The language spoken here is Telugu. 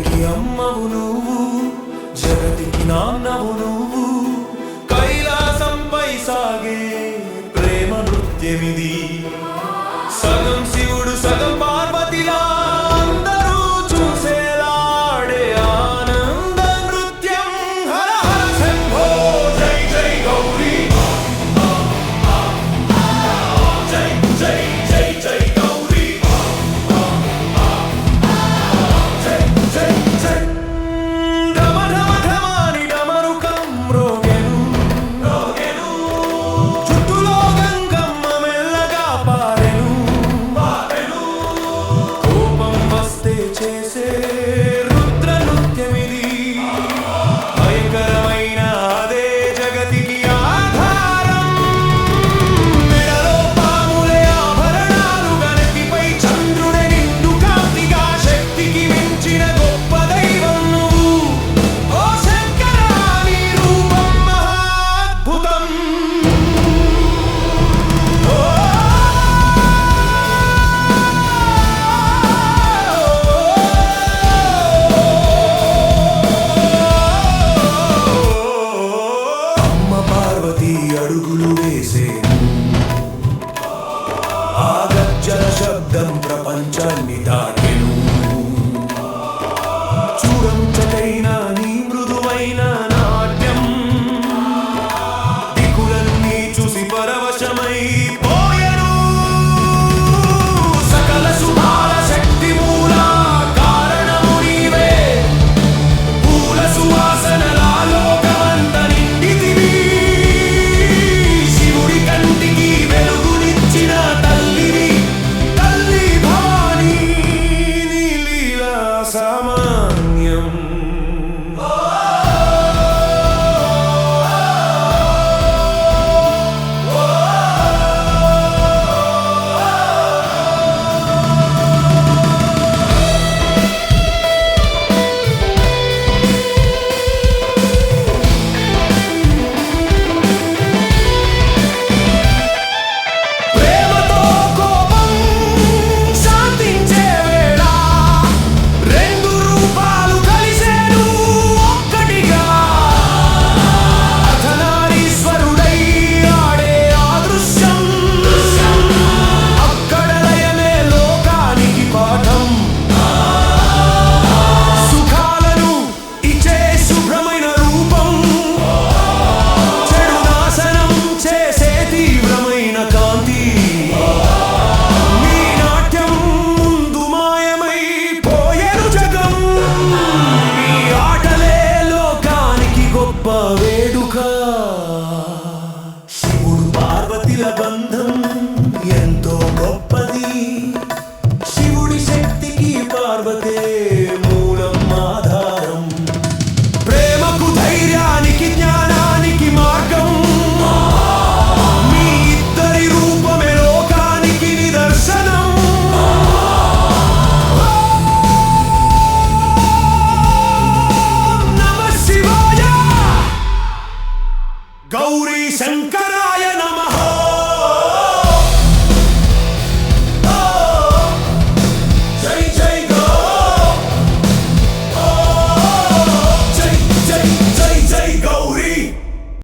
జగతికి అమ్మవు నువ్వు జగతికి నాన్నవు నువ్వు. కైలాసంపై సాగే ప్రేమ నృత్యమిది. chase it. निदानं